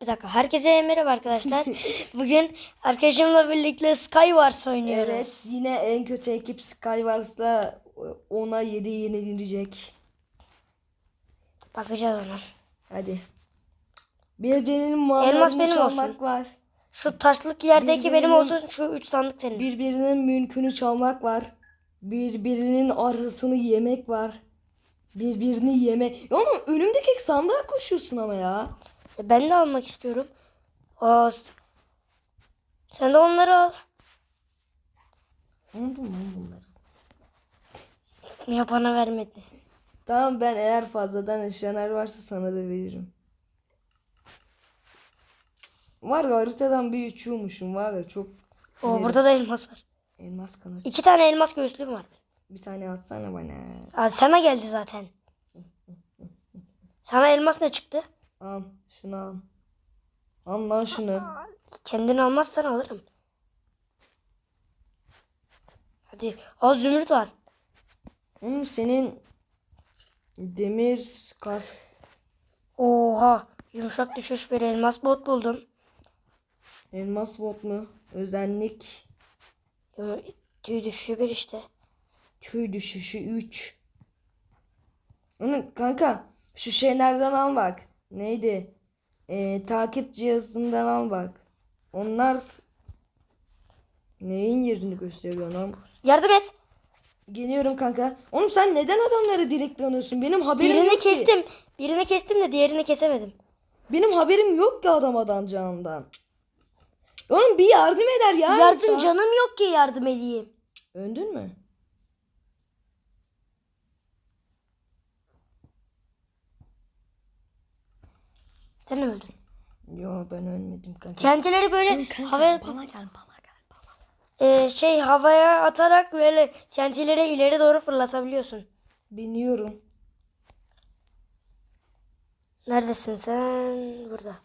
Bir dakika. Herkese merhaba arkadaşlar. Bugün arkadaşımla birlikte Skywars oynuyoruz. Evet yine en kötü ekip Skywars'la ona 7 yenilecek. Bakacağız ona. Hadi. Birbirinin Elmas benim çalmak olsun. var. Şu taşlık yerdeki benim Birbirinin- olsun. Şu üç sandık senin. Birbirinin mülkünü çalmak var. Birbirinin arasını yemek var. Birbirini yeme. Ya Oğlum önümdeki sandığa koşuyorsun ama ya. E, Ben de almak istiyorum. Aa, sen de onları al. Anladın mı bunları? Ya bana vermedi. Tamam ben eğer fazladan eşyalar varsa sana da veririm. Var ya haritadan bir uçuyormuşum var ya çok Oo, ileri. burada da elmas var. elmas kanat. İki tane elmas göğüslüğüm var. Bir tane atsana bana. Aa, sana geldi zaten. Sana elmas ne çıktı? Al şunu al. Al lan şunu. Kendin almazsan alırım. Hadi. Az zümrüt var. Oğlum senin demir kask. Oha. Yumuşak düşüş bir elmas bot buldum. Elmas bot mu? Özellik. Yum- Tüy düşüşü bir işte. Köy düşüşü 3. Onu kanka şu şeylerden al bak. Neydi? Ee, takip cihazından al bak. Onlar neyin yerini gösteriyor lan? Yardım et. Geliyorum kanka. Oğlum sen neden adamları direktleniyorsun? Benim haberim Birini yok ki. kestim. Birini kestim de diğerini kesemedim. Benim haberim yok ki adam adamcağından. Oğlum bir yardım eder ya. yardım insan. canım yok ki yardım edeyim. Öndün mü? Sen öldün. Yo ben ölmedim kanka. Kendileri böyle havaya Bana gel bana gel bana. e, şey havaya atarak böyle TNT'leri ileri doğru fırlatabiliyorsun. Biniyorum. Neredesin sen? Burada.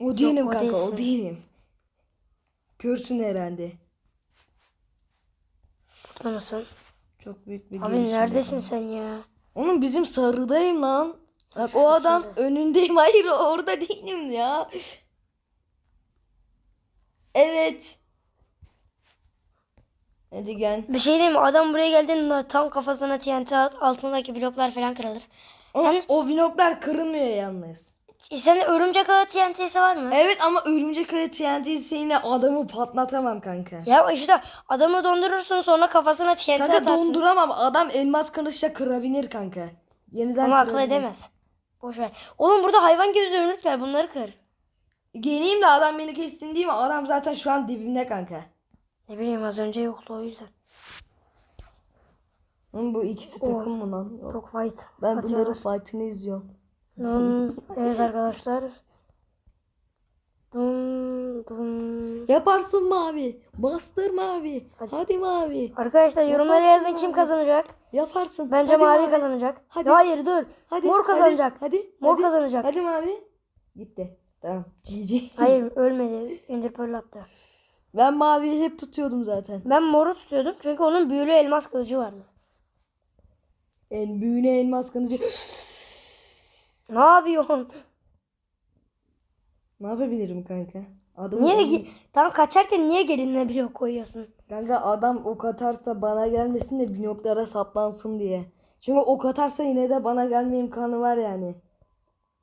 O değilim o kanka değilsin. o değilim. Görsün herhalde. Burada mısın? Çok büyük bir Abi neredesin sen ya? Oğlum bizim sarıdayım lan. Bak Şu o adam sarı. önündeyim. Hayır orada değilim ya. Evet. Hadi gel. Bir şey diyeyim mi? Adam buraya geldiğinde tam kafasına TNT at, altındaki bloklar falan kırılır. Ama Sen- o bloklar kırılmıyor yalnız. Senin örümcek ağı TNT'si var mı? Evet ama örümcek ağı TNT'siyle adamı patlatamam kanka. Ya işte adamı dondurursun sonra kafasına TNT Kanka atarsın. donduramam. Adam elmas kılıçla kırabilir kanka. Yeniden Ama akıl edemez. Boş ver. Oğlum burada hayvan gibi zümrüt var bunları kır. Geleyim de adam beni kessin değil mi? Adam zaten şu an dibimde kanka. Ne bileyim az önce yoktu o yüzden. Oğlum bu ikisi takım mı lan? Yok. Çok fight. Ben atıyorlar. bunların fight'ını izliyorum. Dum, evet arkadaşlar. Dum, dum. Yaparsın mavi. Bastır mavi. Hadi. Hadi, mavi. Arkadaşlar yorumlara Yaparsın yazın kim kazanacak. Yaparsın. Bence Hadi mavi, kazanacak. Hadi. Hayır dur. Hadi. Mor kazanacak. Hadi. Mor hadi. kazanacak. Hadi mavi. Gitti. Tamam. GG. Hayır ölmedi. Ender Pearl attı. Ben maviyi hep tutuyordum zaten. Ben moru tutuyordum çünkü onun büyülü elmas kılıcı vardı. En büyüğüne elmas kılıcı. Ne yapıyorsun? Ne yapabilirim kanka? Adam Niye gi- tam kaçarken niye geline blok koyuyorsun? Kanka adam ok atarsa bana gelmesin de bloklara saplansın diye. Çünkü ok atarsa yine de bana gelme imkanı var yani.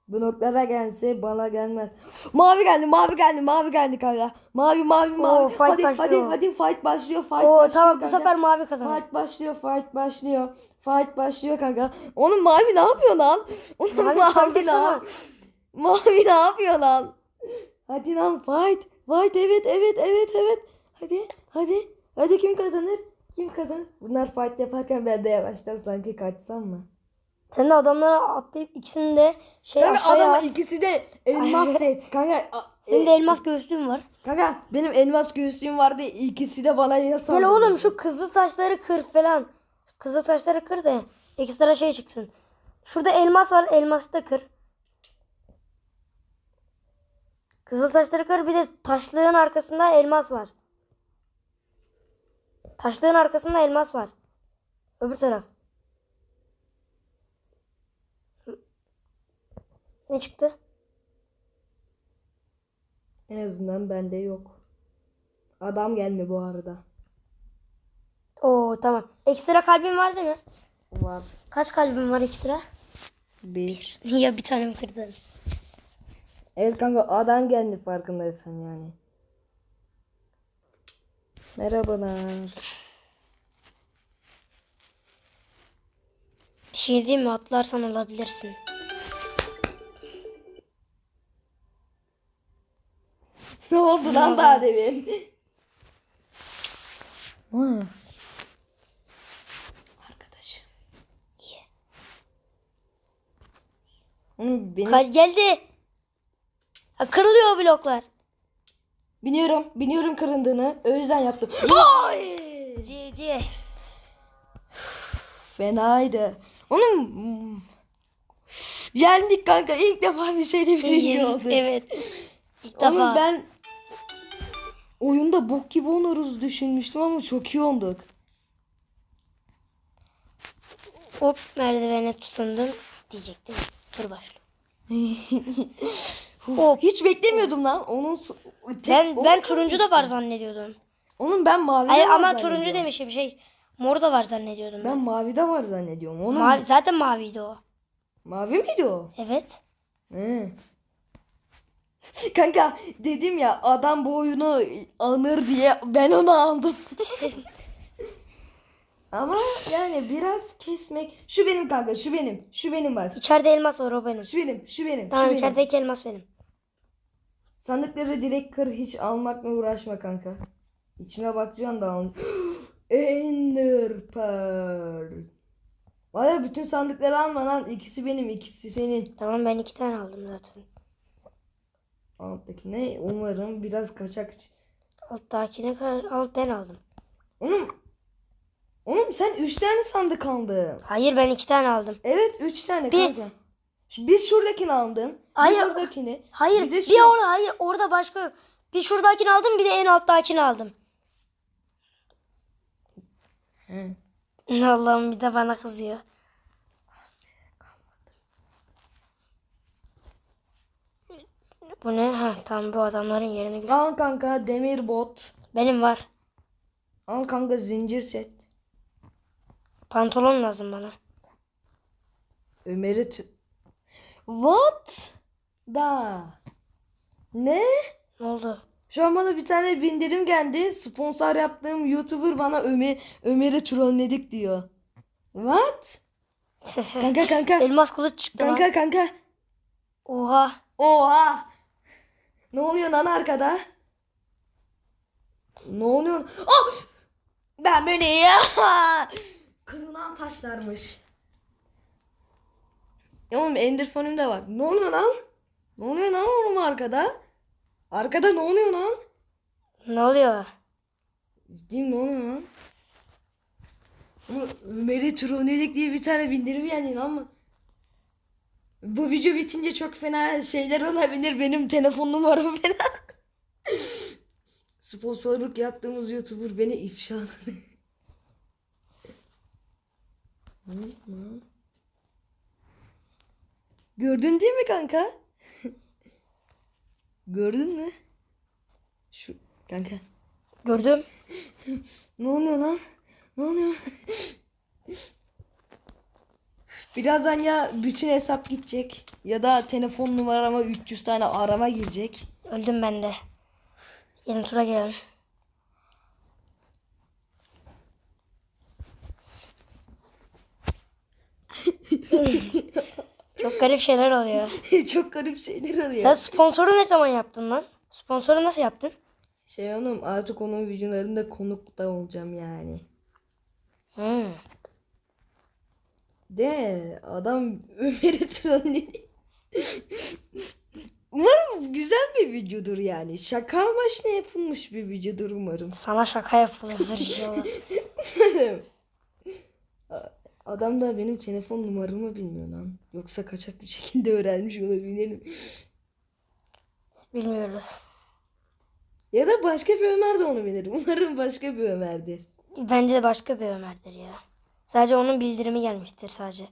Bloklara gelse bana gelmez. Mavi geldi, mavi geldi, mavi geldi kanka. Mavi, mavi, mavi. fight hadi, hadi, başlıyor. hadi fight başlıyor, fight Oo başlıyor tamam bu kanka. sefer mavi kazanır. Fight başlıyor, fight başlıyor. Fight başlıyor kanka. Onun mavi ne yapıyor lan? Onun Mavi mavi, ne saldırsana. yap- Mavi ne yapıyor lan? Hadi lan fight. Fight evet evet evet evet. Hadi hadi. Hadi kim kazanır? Kim kazanır? Bunlar fight yaparken ben de yavaştan sanki kaçsam mı? Sen de adamlara atlayıp ikisini de şey Kanka aşağıya adamın at. ikisi de elmas set. Kanka, Senin e, de elmas göğüslüğün var. kanka benim elmas göğüslüğüm vardı. İkisi de bana yasal. Gel oğlum şu kızıl taşları kır falan. Kızıl taşları kır da ekstra şey çıksın. Şurada elmas var elması da kır. Kızıl taşları kır bir de taşlığın arkasında elmas var. Taşlığın arkasında elmas var. Öbür taraf. Ne çıktı? En azından bende yok. Adam gelme bu arada. Oo tamam. Ekstra kalbin var değil mi? Var. Kaç kalbin var ekstra? Bir. ya bir tane mi kırdın? Evet kanka adam geldi farkındaysan yani. Merhabalar. Bir şey diyeyim mi? Atlarsan alabilirsin. ne oldu lan daha demin? Ha. Arkadaşım. Niye? Benim... Kal geldi. Kırılıyor bloklar. Biniyorum. Biniyorum kırındığını. O yüzden yaptım. GG. Fenaydı. Onun hmm. yendik kanka. İlk defa bir şeyde birinci oldu. Evet. İlk defa. ben oyunda bok gibi oluruz düşünmüştüm ama çok iyi olduk. Hop merdivene tutundum diyecektim. Tur başla. Hop. Hiç beklemiyordum lan. Onun su- tek- Ben onun ben turuncu da var zannediyordum. Onun ben mavi Hayır ama turuncu demişim şey. Mor da var zannediyordum ben. Ben mavi de var zannediyorum. Onun Mavi, zaten maviydi o. mavi miydi o? Evet. He. Kanka dedim ya adam bu oyunu anır diye ben onu aldım. Ama yani biraz kesmek. Şu benim kanka şu benim. Şu benim var. İçeride elmas var o benim. Şu benim. Şu benim. Tamam şu benim. içerideki elmas benim. Sandıkları direkt kır hiç almakla uğraşma kanka. İçine bakacaksın da al. Ender Pearl. Valla bütün sandıkları alma lan. İkisi benim ikisi senin. Tamam ben iki tane aldım zaten. Alttaki ne? Umarım biraz kaçak. Alttakine kadar al ben aldım. Oğlum. Oğlum sen 3 tane sandık aldın. Hayır ben iki tane aldım. Evet 3 tane Bir- kanka. Bir şuradakini aldın. Hayır. Bir buradakini. Hayır Bir bir, de şu. orada hayır orada başka yok. Bir şuradakini aldım bir de en alttakini aldım. He. Allah'ım bir de bana kızıyor. Bu ne? Ha tamam bu adamların yerini göster. Al kanka demir bot. Benim var. Al kanka zincir set. Pantolon lazım bana. Ömer'i What? Da. Ne? Ne oldu? Şu an bana bir tane bindirim geldi. Sponsor yaptığım YouTuber bana Ömer Ömer'i trolledik diyor. What? Kanka kanka. Elmas kılıç çıktı lan. kanka kanka. Oha. Oha. Ne oluyor lan arkada? Ne oluyor? Ah! Ben beni ya. Kırılan taşlarmış. Ya oğlum Enderfon'um da var. Ne oluyor lan? Ne oluyor lan oğlum arkada? Arkada ne oluyor lan? Ne oluyor? Ciddiyim ne oluyor lan? Ama Ömer'i trolledik diye bir tane bindirim yani lan mı? Bu video bitince çok fena şeyler olabilir. Benim telefon numaram fena. Sponsorluk yaptığımız YouTuber beni ifşa lan? Gördün değil mi kanka? Gördün mü? Şu kanka. Gördüm. Ne oluyor lan? Ne oluyor? Birazdan ya bütün hesap gidecek ya da telefon numarama 300 tane arama girecek. Öldüm ben de. Yeni tura gelelim. Çok garip şeyler oluyor. Çok garip şeyler oluyor. Sen sponsoru ne zaman yaptın lan? Sponsoru nasıl yaptın? Şey oğlum artık onun videolarında konuk da olacağım yani. Hmm. De adam Ömer'i trolledi. Umarım güzel bir videodur yani. Şaka amaçlı yapılmış bir videodur umarım. Sana şaka yapılır inşallah. Adam da benim telefon numaramı bilmiyor lan. Yoksa kaçak bir şekilde öğrenmiş olabilir mi? Bilmiyoruz. Ya da başka bir Ömer de onu bilir. Umarım başka bir Ömer'dir. Bence de başka bir Ömer'dir ya. Sadece onun bildirimi gelmiştir sadece.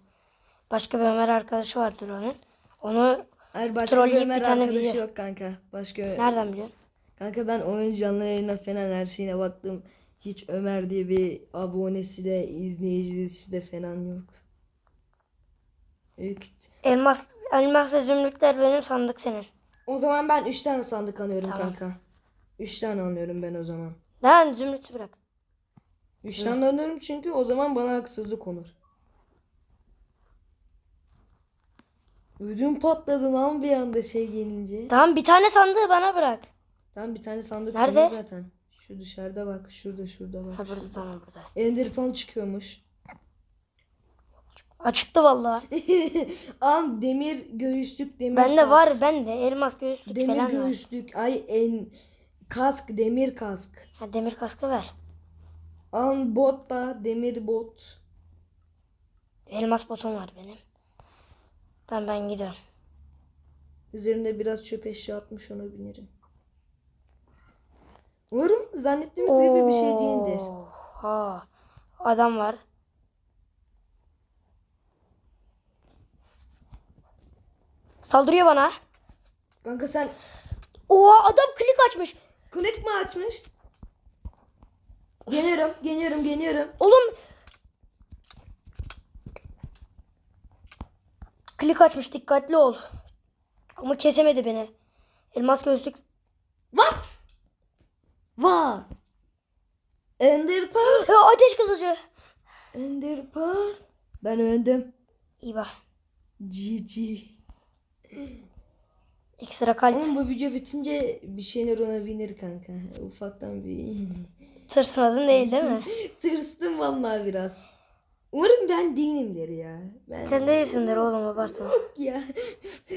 Başka bir Ömer arkadaşı vardır onun. Onu Hayır başka Trolleyip bir Ömer bir tane arkadaşı video. yok kanka. Başka Nereden biliyorsun? Kanka ben oyun canlı yayına falan her şeyine baktım. Hiç Ömer diye bir abonesi de izleyicisi de falan yok. Büyük. Elmas, elmas ve zümrütler benim sandık senin. O zaman ben 3 tane sandık alıyorum Tamam. kanka. 3 tane alıyorum ben o zaman. Lan zümrütü bırak. 3 tane alıyorum çünkü o zaman bana haksızlık olur. Ödüm patladı lan bir anda şey gelince. Tamam bir tane sandığı bana bırak. Tamam bir tane sandık Nerede? senin zaten. Şu dışarıda bak. Şurada şurada bak. Ha burada tamam burada. Ender Pearl çıkıyormuş. Açıktı vallahi. An demir göğüslük demir Bende var bende elmas göğüslük Demir falan var. göğüslük ay en kask demir kask. Ha, demir kaskı ver. An bot da demir bot. Elmas botum var benim. Tamam ben gidiyorum. Üzerinde biraz çöp eşya atmış ona binerim. Umarım zannettiğimiz gibi bir şey değildir. Ha. Adam var. Saldırıyor bana. Kanka sen Oha adam klik açmış. klik mi açmış? Geliyorum, geliyorum, geliyorum. Oğlum. Klik açmış dikkatli ol. Ama kesemedi beni. Elmas gözlük. Var. Var. Ender Pearl. Ya, ateş kılıcı. Ender Pearl. Ben öldüm. İyi bak. GG. Ekstra kalp. Ama bu video bitince bir şeyler olabilir kanka. Ufaktan bir Tırsmadın değil değil mi? tırstım vallahi biraz. Umarım ben değilimdir ya. Ben Sen değilsindir oğlum abartma. ya.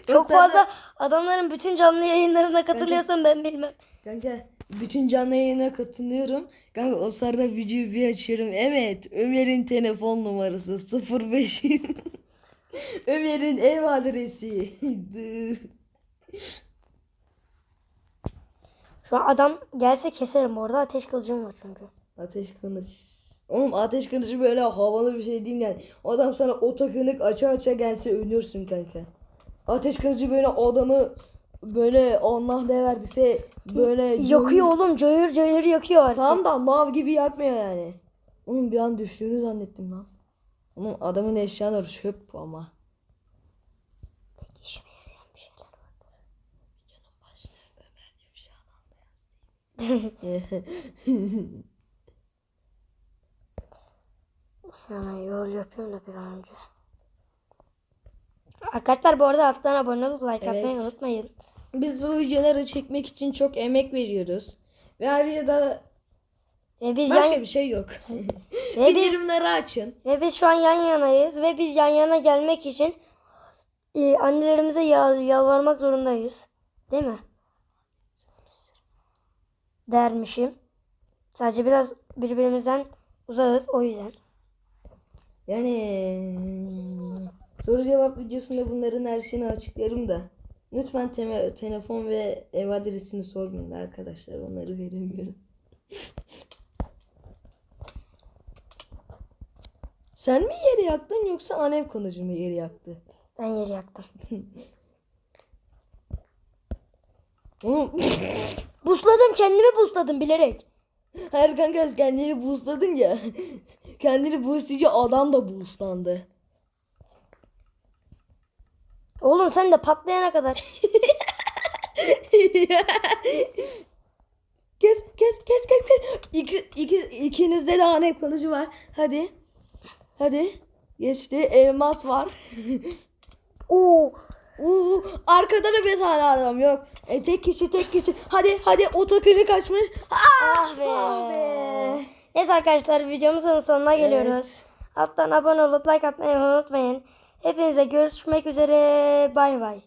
Çok fazla adamların bütün canlı yayınlarına katılıyorsan ben bilmem. Kanka bütün canlı yayına katılıyorum. Kanka o sırada videoyu bir açıyorum. Evet Ömer'in telefon numarası 05. Ömer'in ev adresi. Şu an adam gelse keserim orada ateş kılıcım var çünkü. ateş kılıç. Oğlum ateş kılıcı böyle havalı bir şey değil yani. Adam sana otokanik aça aça gelse ölürsün kanka. Ateş kılıcı böyle adamı böyle Allah ne verdiyse böyle Yakıyor oğlum cayır cayır yakıyor artık. Tam da lav gibi yakmıyor yani. Onun bir an düştüğünü zannettim lan. Onun adamın eşyaları çöp ama. İşime yarayan bir şeyler var. Hemen yol yapıyorum da bir an önce. Arkadaşlar bu arada alttan abone olup like atmayı Evet. unutmayın. Biz bu videoları çekmek için çok emek veriyoruz. Ve ayrıca da Ve biz başka yan, bir şey yok. ve biz, Bildirimleri açın. ve biz şu an yan yanayız ve biz yan yana gelmek için e, annelerimize yal- yalvarmak zorundayız. Değil mi? Dermişim. Sadece biraz birbirimizden uzağız o yüzden. Yani soru cevap videosunda bunların her şeyini açıklarım da. Lütfen teme- telefon ve ev adresini sormayın arkadaşlar. Onları veremiyorum. Sen mi yeri yaktın yoksa Alev konucu mu yeri yaktı? Ben yeri yaktım. Busladım kendimi busladım bilerek. Her kanka kendini boostladın ya. kendini boostlayınca adam da boostlandı. Oğlum sen de patlayana kadar. kes kes kes kes kes. İki, iki, ikinizde de alev kılıcı var. Hadi. Hadi. Geçti. Elmas var. Oo. Uuu arkada da bir tane adam yok. E, tek kişi tek kişi. Hadi hadi otokülü kaçmış. Ah, Ah be. ah be. Neyse arkadaşlar videomuzun sonuna geliyoruz. Alttan abone olup like atmayı unutmayın. Hepinize görüşmek üzere. Bay bay.